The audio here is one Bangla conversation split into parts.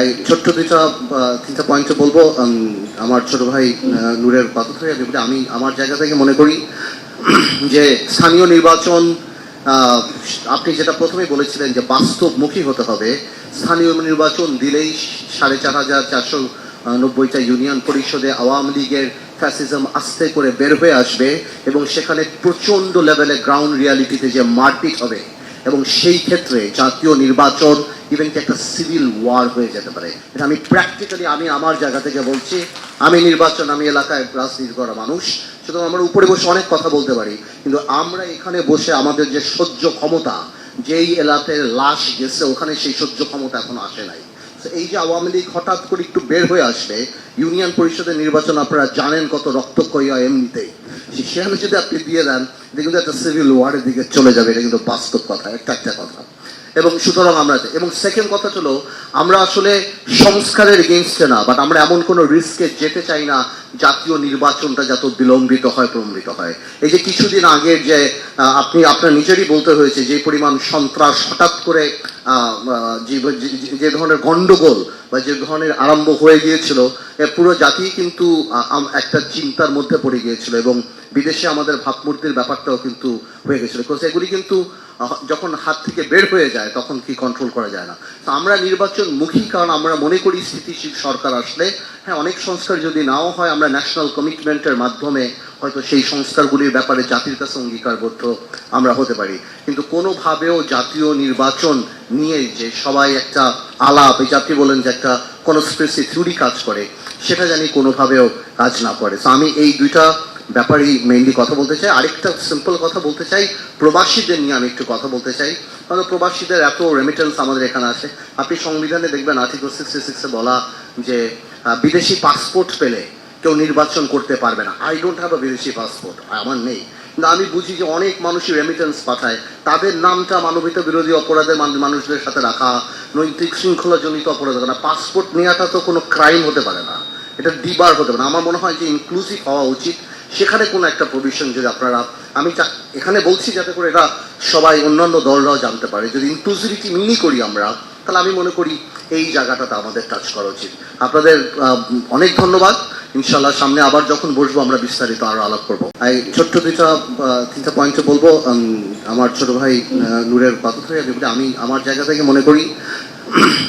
এই ছোট্ট দুইটা তিনটা পয়েন্ট বলব। আমার ছোট ভাই নূরের কথা আমি আমি আমার জায়গা থেকে মনে করি যে স্থানীয় নির্বাচন আপনি যেটা প্রথমেই বলেছিলেন যে বাস্তবমুখী হতে হবে, স্থানীয় নির্বাচন দিলেই সাড়ে চার হাজার চারশো নব্বইটা ইউনিয়ন পরিষদে আওয়ামী লীগের ফ্যাসিজম আস্তে করে বের হয়ে আসবে এবং সেখানে প্রচণ্ড লেভেলে গ্রাউন্ড রিয়ালিটিতে যে মারপিট হবে এবং সেই ক্ষেত্রে জাতীয় নির্বাচন ইভেন কি একটা সিভিল ওয়ার হয়ে যেতে পারে। এটা আমি প্র্যাকটিক্যালি আমি আমার জায়গা থেকে বলছি, আমি নির্বাচন, আমি এলাকায় রাজনীতি করা মানুষ। সুতরাং আমরা উপরে বসে অনেক কথা বলতে পারি, কিন্তু আমরা এখানে বসে আমাদের যে সহ্য ক্ষমতা, যেই এলাকায় লাশ গেছে, ওখানে সেই সহ্য ক্ষমতা এখনও আসে নাই। এই যে আওয়ামী লীগ হঠাৎ করে একটু বের হয়ে আসবে ইউনিয়ন পরিষদের নির্বাচন আপনারা জানেন কত রক্তক্ষয়ী হয় এমনিতেই। সেখানে যদি আপনি দিয়ে দেন, এটা কিন্তু একটা সিভিল ওয়ারের দিকে চলে যাবে, এটা কিন্তু বাস্তব কথা একটা একটা কথা। এবং সুতরাং আমরা এবং সেকেন্ড কথা হলো, আমরা আসলে সংস্কারের এগেনস্টে না বাট আমরা এমন কোনো রিস্কে যেতে চাই না, জাতীয় নির্বাচনটা যত বিলম্বিত হয়, প্রলম্বিত হয়। এই যে কিছুদিন আগের যে আপনি, আপনার নিজেরই বলতে হয়েছে যে পরিমাণ সন্ত্রাস হঠাৎ করে যে ধরনের গন্ডগোল বা যে ধরনের আরম্ভ হয়ে গিয়েছিল পুরো জাতি কিন্তু একটা চিন্তার মধ্যে পড়ে গিয়েছিল এবং বিদেশে আমাদের ভাবমূর্তির ব্যাপারটাও কিন্তু হয়ে গেছিল বিকজ এগুলি কিন্তু যখন হাত থেকে বের হয়ে যায়, তখন কি কন্ট্রোল করা যায় না। তো আমরা নির্বাচন মুখী কারণ আমরা মনে করি স্থিতিশীল সরকার আসলে হ্যাঁ অনেক সংস্কার যদি নাও হয়, আমরা ন্যাশনাল কমিটমেন্টের মাধ্যমে হয়তো সেই সংস্কারগুলির ব্যাপারে জাতির কাছে অঙ্গীকারবদ্ধ আমরা হতে পারি। কিন্তু কোনোভাবেও জাতীয় নির্বাচন নিয়ে যে সবাই একটা আলাপ, এই জাতি বলেন যে একটা কনস্পিরেসি থিওরি কাজ করে, সেটা জানি কোনোভাবেও কাজ না করে। তো আমি এই দুইটা ব্যাপারেই মেইনলি কথা বলতে চাই। আরেকটা সিম্পল কথা বলতে চাই, প্রবাসীদের নিয়ে আমি একটু কথা বলতে চাই। কারণ প্রবাসীদের এত রেমিটেন্স আমাদের এখানে আছে। আপনি সংবিধানে দেখবেন আর্টিকেল সিক্সটি সিক্সে বলা যে বিদেশি পাসপোর্ট পেলে কেউ নির্বাচন করতে পারবে না। আই ডোন্ট হ্যাভ আ বিদেশি পাসপোর্ট আমার নেই। কিন্তু আমি বুঝি যে অনেক মানুষই রেমিটেন্স পাঠায়। তাদের নামটা মানবিত বিরোধী অপরাধের মান- মানুষদের সাথে রাখা, নৈতিক শৃঙ্খলাজনিত অপরাধ না পাসপোর্ট নেওয়াটা তো কোনো ক্রাইম হতে পারে না। এটা ডিবার হতে পারে আমার মনে হয় যে ইনক্লুসিভ হওয়া উচিত। সেখানে কোনো একটা প্রভিশন যদি আপনারা আমি এখানে বলছি যাতে করে এটা সবাই, অন্যান্য দলরাও জানতে পারে। যদি ইনক্লুসিভিটি মিনি করি আমরা, তাহলে আমি মনে করি এই জায়গাটাতে আমাদের টাচ করা উচিত। আপনাদের অনেক ধন্যবাদ। ইনশাল্লাহ সামনে আবার যখন বসবো আমরা বিস্তারিত আরও আলাপ করব। ছোট্ট দুইটা তিনটা পয়েন্ট বলব আমার ছোট ভাই নূরের কথা আমি আমার জায়গা থেকে মনে করি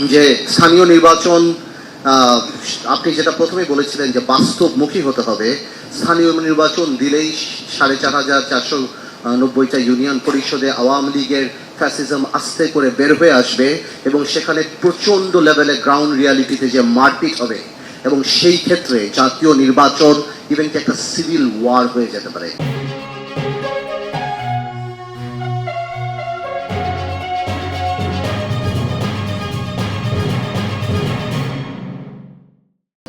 যে স্থানীয় নির্বাচন আপনি যেটা প্রথমেই বলেছিলেন যে বাস্তবমুখী হতে হবে, স্থানীয় নির্বাচন দিলেই সাড়ে চার হাজার চারশো নব্বইটা ইউনিয়ন পরিষদে আওয়ামী লীগের ফ্যাসিজম আস্তে করে বের হয়ে আসবে এবং সেখানে প্রচণ্ড লেভেলে গ্রাউন্ড রিয়ালিটিতে যে মারপিট হবে এবং সেই ক্ষেত্রে জাতীয় নির্বাচন ইভেন কি একটা সিভিল ওয়ার হয়ে যেতে পারে।